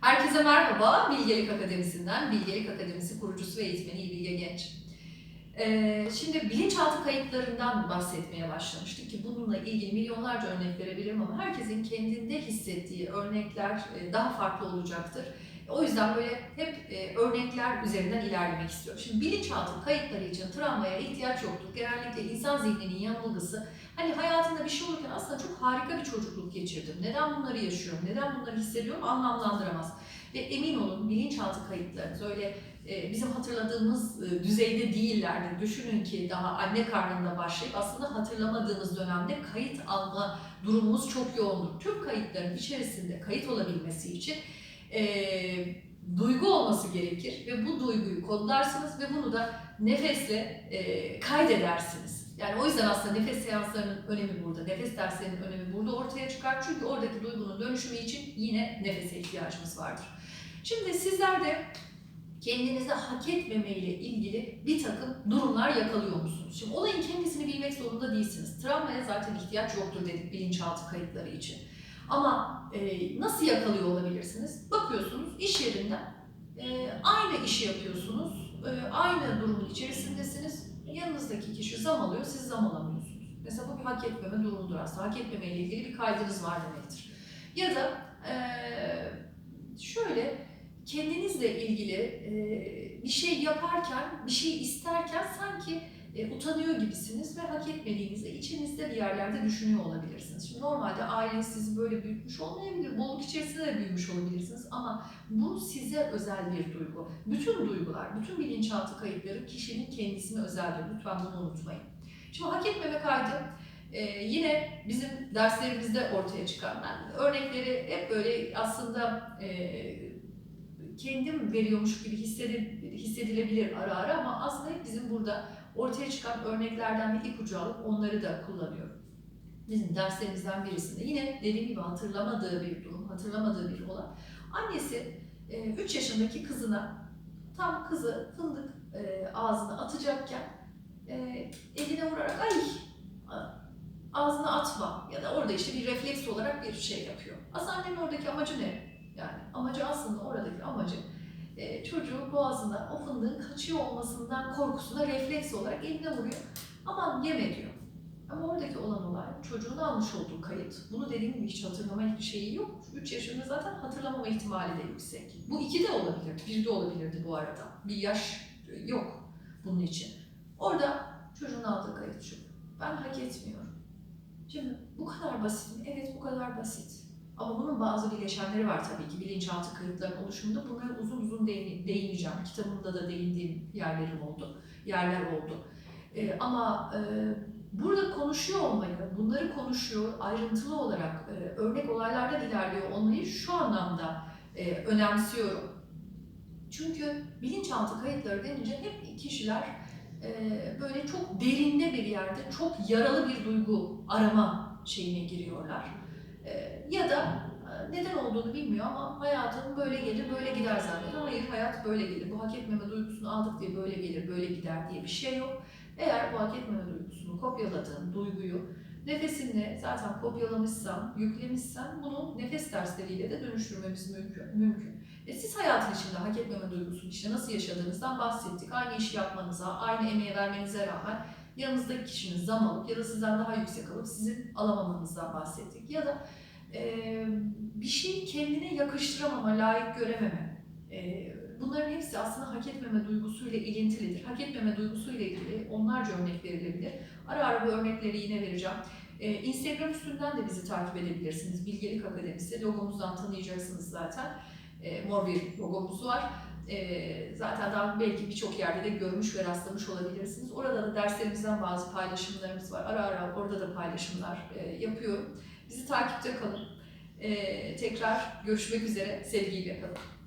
Herkese merhaba. Bilgelik Akademisi'nden, Bilgelik Akademisi kurucusu ve eğitmeni Bilge Genç. Ee, şimdi bilinçaltı kayıtlarından bahsetmeye başlamıştık ki bununla ilgili milyonlarca örnek verebilirim ama herkesin kendinde hissettiği örnekler e, daha farklı olacaktır. O yüzden böyle hep e, örnekler üzerinden ilerlemek istiyorum. Şimdi bilinçaltı kayıtları için travmaya ihtiyaç yoktur. Genellikle insan zihninin yanılgısı Hani hayatında bir şey olurken aslında çok harika bir çocukluk geçirdim. Neden bunları yaşıyorum, neden bunları hissediyorum anlamlandıramaz. Ve emin olun bilinçaltı kayıtlarınız öyle e, bizim hatırladığımız e, düzeyde değillerdir. Düşünün ki daha anne karnında başlayıp aslında hatırlamadığımız dönemde kayıt alma durumumuz çok yoğundur. Tüm kayıtların içerisinde kayıt olabilmesi için e, duygu olması gerekir ve bu duyguyu kodlarsınız ve bunu da nefesle e, kaydedersiniz. Yani o yüzden aslında nefes seanslarının önemi burada, nefes derslerinin önemi burada ortaya çıkar. Çünkü oradaki duygunun dönüşümü için yine nefese ihtiyacımız vardır. Şimdi sizler de kendinize hak etmeme ile ilgili bir takım durumlar yakalıyor musunuz? Şimdi olayın kendisini bilmek zorunda değilsiniz. Travmaya zaten ihtiyaç yoktur dedik bilinçaltı kayıtları için. Ama e, nasıl yakalıyor olabilirsiniz? Bakıyorsunuz iş yerinde e, aynı işi yapıyorsunuz, e, aynı durumun içerisindesiniz. Yanınızdaki kişi zam alıyor, siz zam alamıyorsunuz. Mesela bu bir hak etmeme durumudur aslında. Hak etmeme ile ilgili bir kaydınız var demektir. Ya da e, şöyle kendinizle ilgili e, bir şey yaparken, bir şey isterken sanki e, utanıyor gibisiniz ve hak etmediğinizi içinizde bir yerlerde düşünüyor olabilirsiniz. Şimdi normalde aileniz sizi böyle büyütmüş olmayabilir, bolluk içerisinde de büyümüş olabilirsiniz ama bu size özel bir duygu. Bütün duygular, bütün bilinçaltı kayıtları kişinin kendisine özeldir. Lütfen bunu unutmayın. Şimdi hak etmeme kaydı e, yine bizim derslerimizde ortaya çıkan ben örnekleri hep böyle aslında e, kendim veriyormuş gibi hissedi- hissedilebilir ara ara ama aslında hep bizim burada ortaya çıkan örneklerden bir ipucu alıp onları da kullanıyorum. Bizim derslerimizden birisinde yine dediğim gibi hatırlamadığı bir durum, hatırlamadığı bir olay. Annesi 3 yaşındaki kızına tam kızı fındık e, ağzına atacakken e, eline vurarak ay ağzına atma ya da orada işte bir refleks olarak bir şey yapıyor. Aslında annenin oradaki amacı ne? Yani amacı aslında oradaki amacı e, çocuğun boğazına o fındığın kaçıyor olmasından korkusuna refleks olarak eline vuruyor. Aman yeme diyor. Ama oradaki olan olay çocuğun almış olduğu kayıt. Bunu dediğim gibi hiç hatırlama hiçbir şeyi yok. 3 yaşında zaten hatırlamama ihtimali de yüksek. Bu iki de olabilir, bir de olabilirdi bu arada. Bir yaş yok bunun için. Orada çocuğun aldığı kayıt şu. Ben hak etmiyorum. Şimdi bu kadar basit mi? Evet bu kadar basit. Ama bunun bazı bileşenleri var tabii ki bilinçaltı kayıtların oluşumunda. Bunlara uzun uzun değin- değineceğim. Kitabımda da değindiğim yerlerim oldu, yerler oldu. Ee, ama e, burada konuşuyor olmayı, bunları konuşuyor, ayrıntılı olarak e, örnek olaylardan ilerliyor olmayı şu anlamda e, önemsiyorum. Çünkü bilinçaltı kayıtları denince hep kişiler e, böyle çok derinde bir yerde çok yaralı bir duygu arama şeyine giriyorlar. E, ya da e, neden olduğunu bilmiyor ama hayatın böyle gelir, böyle gider zannediyor. Hayır, hayat böyle gelir. Bu hak etmeme duygusunu aldık diye böyle gelir, böyle gider diye bir şey yok. Eğer bu hak etmeme duygusunu kopyaladığın duyguyu nefesinle zaten kopyalamışsan, yüklemişsen bunu nefes dersleriyle de dönüştürmemiz mümkün. mümkün. E siz hayatın içinde hak etmeme duygusunu işte nasıl yaşadığınızdan bahsettik. Aynı işi yapmanıza, aynı emeği vermenize rağmen yanınızdaki kişinin zam alıp ya da sizden daha yüksek alıp sizin alamamanızdan bahsettik. Ya da e, bir şeyi kendine yakıştıramama, layık görememe. E, bunların hepsi aslında hak etmeme duygusuyla ilintilidir. Hak etmeme duygusuyla ilgili onlarca örnek verilebilir. Ara ara bu örnekleri yine vereceğim. E, Instagram üstünden de bizi takip edebilirsiniz. Bilgelik Akademisi. Logomuzdan tanıyacaksınız zaten. E, mor bir logomuz var. E, zaten daha belki birçok yerde de görmüş ve rastlamış olabilirsiniz. Orada da derslerimizden bazı paylaşımlarımız var. Ara ara orada da paylaşımlar e, yapıyorum. Bizi takipte kalın. E, tekrar görüşmek üzere. Sevgiyle kalın.